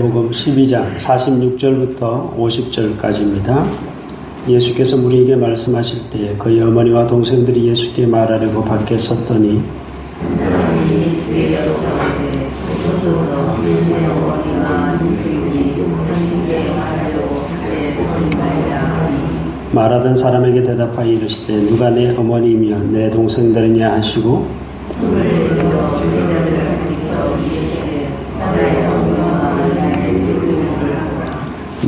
복음 12장 46절부터 50절까지입니다. 예수께서 우리에게 말씀하실 때에 그의 어머니와 동생들이 예수께 말하려고 밖에 섰더니 말하던 사람에게 대답하여 이르시되 누가 내 어머니이며 내 동생들이냐 하시고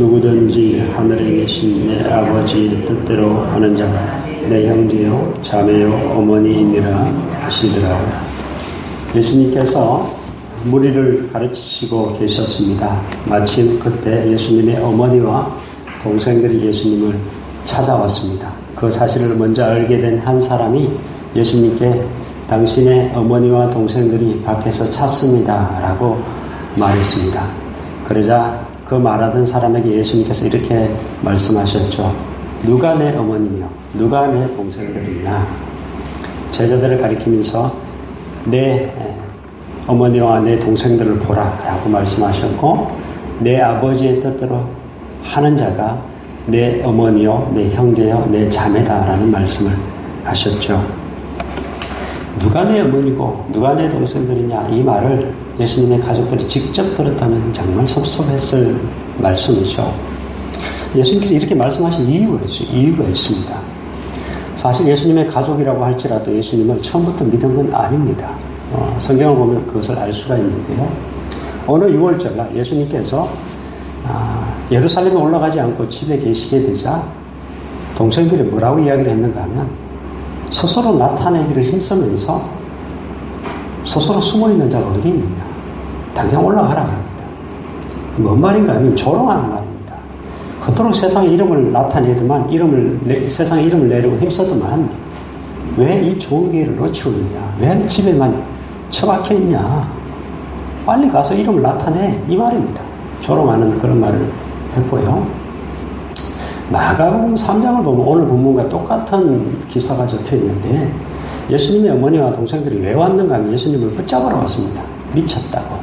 누구든지 하늘에 계신 내 아버지의 뜻대로 하는 자가 내 형제요 자매요 어머니이니라 하시더라. 예수님께서 무리를 가르치시고 계셨습니다. 마침 그때 예수님의 어머니와 동생들이 예수님을 찾아왔습니다. 그 사실을 먼저 알게 된 한 사람이 예수님께 당신의 어머니와 동생들이 밖에서 찾습니다. 라고 말했습니다. 그러자 그 말하던 사람에게 예수님께서 이렇게 말씀하셨죠. 누가 내 어머니며 누가 내 동생들이냐. 제자들을 가리키면서 내 어머니와 내 동생들을 보라 라고 말씀하셨고 내 아버지의 뜻대로 하는 자가 내 어머니요, 내 형제요, 내 자매다라는 말씀을 하셨죠. 누가 내 어머니고 누가 내 동생들이냐 이 말을 예수님의 가족들이 직접 들었다면 정말 섭섭했을 말씀이죠. 예수님께서 이렇게 말씀하신 이유가, 있, 이유가 있습니다. 사실 예수님의 가족이라고 할지라도 예수님을 처음부터 믿은 건 아닙니다. 어, 성경을 보면 그것을 알 수가 있는데요. 어느 6월절 예수님께서 아, 예루살렘에 올라가지 않고 집에 계시게 되자 동생들이 뭐라고 이야기를 했는가 하면 스스로 나타내기를 힘쓰면서 스스로 숨어 있는 자가 어디 있느냐. 당장 올라가라 합니다. 뭔 말인가 하면 조롱하는 말입니다. 그토록 세상의 이름을 나타내더만 이름을 내, 세상의 이름을 내려고 힘쓰더만 왜 이 좋은 기회를 놓치고 있냐? 왜 집에만 처박혀 있냐? 빨리 가서 이름을 나타내 이 말입니다. 조롱하는 그런 말을 했고요. 마가복음 3장을 보면 오늘 본문과 똑같은 기사가 적혀 있는데 예수님의 어머니와 동생들이 왜 왔는가 하면 예수님을 붙잡으러 왔습니다. 미쳤다고.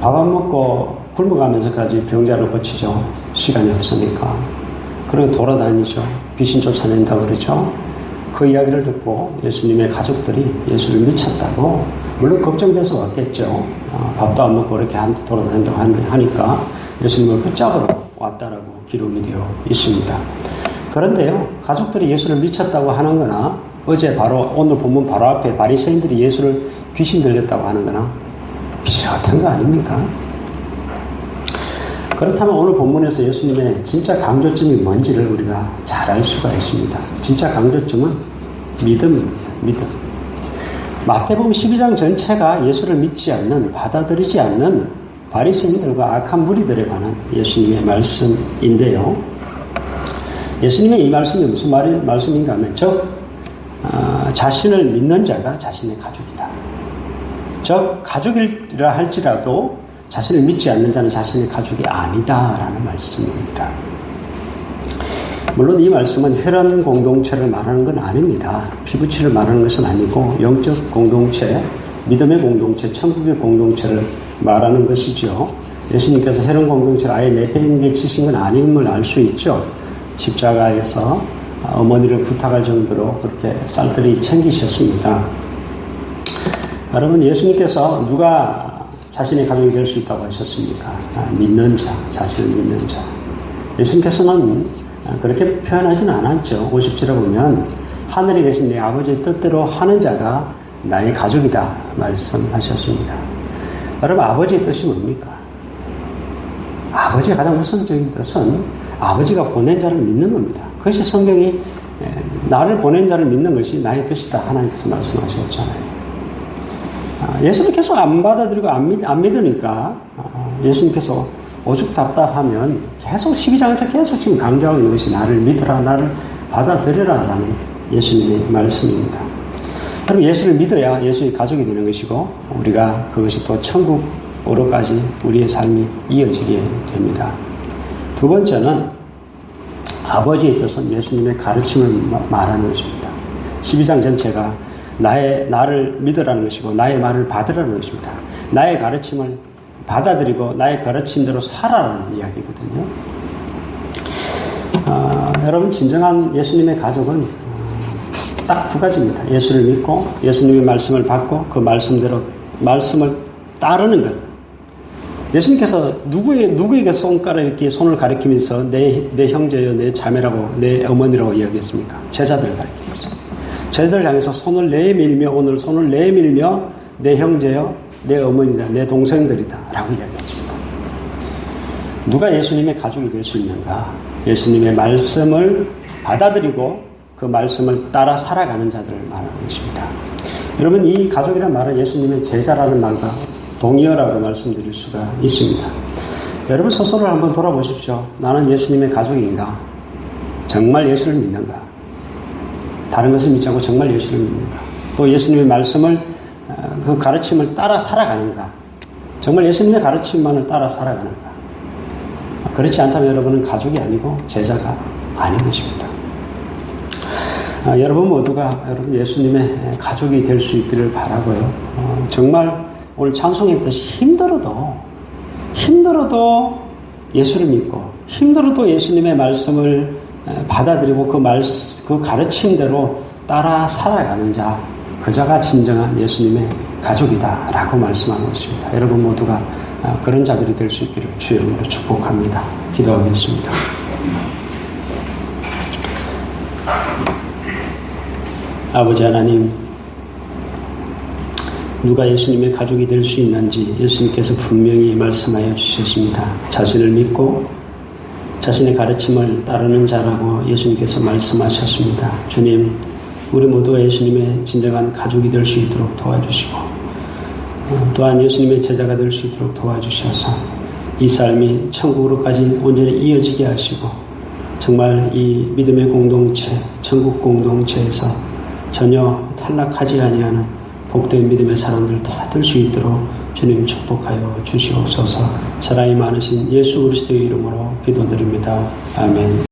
밥 안 먹고 굶어가면서까지 병자를 고치죠. 시간이 없으니까. 그리고 돌아다니죠. 귀신 쫓아낸다 그러죠. 그 이야기를 듣고 예수님의 가족들이 예수를 미쳤다고 물론 걱정돼서 왔겠죠. 어, 밥도 안 먹고 이렇게 돌아다닌다고 하니까 예수님을 붙잡으러 왔다라고 기록이 되어 있습니다. 그런데요, 가족들이 예수를 미쳤다고 하는 거나 어제 바로 오늘 본문 바로 앞에 바리새인들이 예수를 귀신 들렸다고 하는 거나 비슷한 거 아닙니까? 그렇다면 오늘 본문에서 예수님의 진짜 강조점이 뭔지를 우리가 잘 알 수가 있습니다. 진짜 강조점은 믿음입니다. 믿음. 마태복음 12장 전체가 예수를 믿지 않는, 받아들이지 않는 바리새인들과 악한 무리들에 관한 예수님의 말씀인데요. 예수님의 이 말씀이 무슨 말, 말씀인가 하면, 즉, 어, 자신을 믿는 자가 자신의 가족이다. 즉, 가족이라 할지라도 자신을 믿지 않는 자는 자신의 가족이 아니다라는 말씀입니다. 물론 이 말씀은 혈연 공동체를 말하는 건 아닙니다. 피부치를 말하는 것은 아니고 영적 공동체, 믿음의 공동체, 천국의 공동체를 말하는 것이죠. 예수님께서 혈연 공동체를 아예 내팽개치신 건 아님을 알 수 있죠. 십자가에서 어머니를 부탁할 정도로 그렇게 쌀들이 챙기셨습니다. 여러분 예수님께서 누가 자신의 가족이 될 수 있다고 하셨습니까? 아, 믿는 자, 자신을 믿는 자. 예수님께서는 그렇게 표현하지는 않았죠. 50절에 보면 하늘에 계신 내 아버지의 뜻대로 하는 자가 나의 가족이다 말씀하셨습니다. 여러분 아버지의 뜻이 뭡니까? 아버지의 가장 우선적인 뜻은 아버지가 보낸 자를 믿는 겁니다. 그것이 성경이 나를 보낸 자를 믿는 것이 나의 뜻이다 하나님께서 말씀하셨잖아요. 예수님 계속 안 받아들이고 안, 믿, 안 믿으니까 예수님께서 오죽 답답하면 계속 12장에서 계속 지금 강조하고 있는 것이 나를 믿으라, 나를 받아들여라 라는 예수님의 말씀입니다. 여러분, 예수를 믿어야 예수의 가족이 되는 것이고, 우리가 그것이 또 천국으로까지 우리의 삶이 이어지게 됩니다. 두 번째는 아버지의 뜻은 예수님의 가르침을 말하는 것입니다. 12장 전체가 나의, 나를 믿으라는 것이고, 나의 말을 받으라는 것입니다. 나의 가르침을 받아들이고 나의 가르침대로 살아라는 이야기거든요. 아, 여러분 진정한 예수님의 가족은 딱 두 가지입니다. 예수를 믿고 예수님의 말씀을 받고 그 말씀대로 말씀을 따르는 것. 예수님께서 누구에, 누구에게 손가락 이렇게 손을 가리키면서 내, 내 형제여, 내 자매라고, 내 어머니라고 이야기했습니까? 제자들을 가리키면서. 제자들을 향해서 손을 내밀며, 오늘 손을 내밀며, 내 형제여, 내 어머니다, 내 동생들이다. 라고 이야기했습니다. 누가 예수님의 가족이 될 수 있는가? 예수님의 말씀을 받아들이고 그 말씀을 따라 살아가는 자들을 말하는 것입니다. 여러분, 이 가족이라는 말은 예수님의 제자라는 말과 동의어라고 말씀드릴 수가 있습니다. 여러분 스스로를 한번 돌아보십시오. 나는 예수님의 가족인가? 정말 예수를 믿는가? 다른 것을 믿지 않고 정말 예수를 믿는가? 또 예수님의 말씀을 어, 그 가르침을 따라 살아가는가? 정말 예수님의 가르침만을 따라 살아가는가? 그렇지 않다면 여러분은 가족이 아니고 제자가 아닌 것입니다. 아, 여러분 모두가 여러분 예수님의 가족이 될 수 있기를 바라고요. 어, 정말 오늘 찬송했듯이 힘들어도 힘들어도 예수를 믿고 힘들어도 예수님의 말씀을 받아들이고 그 말, 그 가르침대로 따라 살아가는 자, 그 자가 진정한 예수님의 가족이다라고 말씀하는 것입니다. 여러분 모두가 아, 그런 자들이 될 수 있기를 주의 이름으로 축복합니다. 기도하겠습니다. 아버지 하나님, 누가 예수님의 가족이 될 수 있는지 예수님께서 분명히 말씀하여 주셨습니다. 자신을 믿고 자신의 가르침을 따르는 자라고 예수님께서 말씀하셨습니다. 주님, 우리 모두가 예수님의 진정한 가족이 될 수 있도록 도와주시고 또한 예수님의 제자가 될 수 있도록 도와주셔서 이 삶이 천국으로까지 온전히 이어지게 하시고 정말 이 믿음의 공동체, 천국 공동체에서 전혀 탈락하지 아니하는 복된 믿음의 사람들 다 될 수 있도록 주님 축복하여 주시옵소서. 사랑이 많으신 예수 그리스도의 이름으로 기도드립니다. 아멘.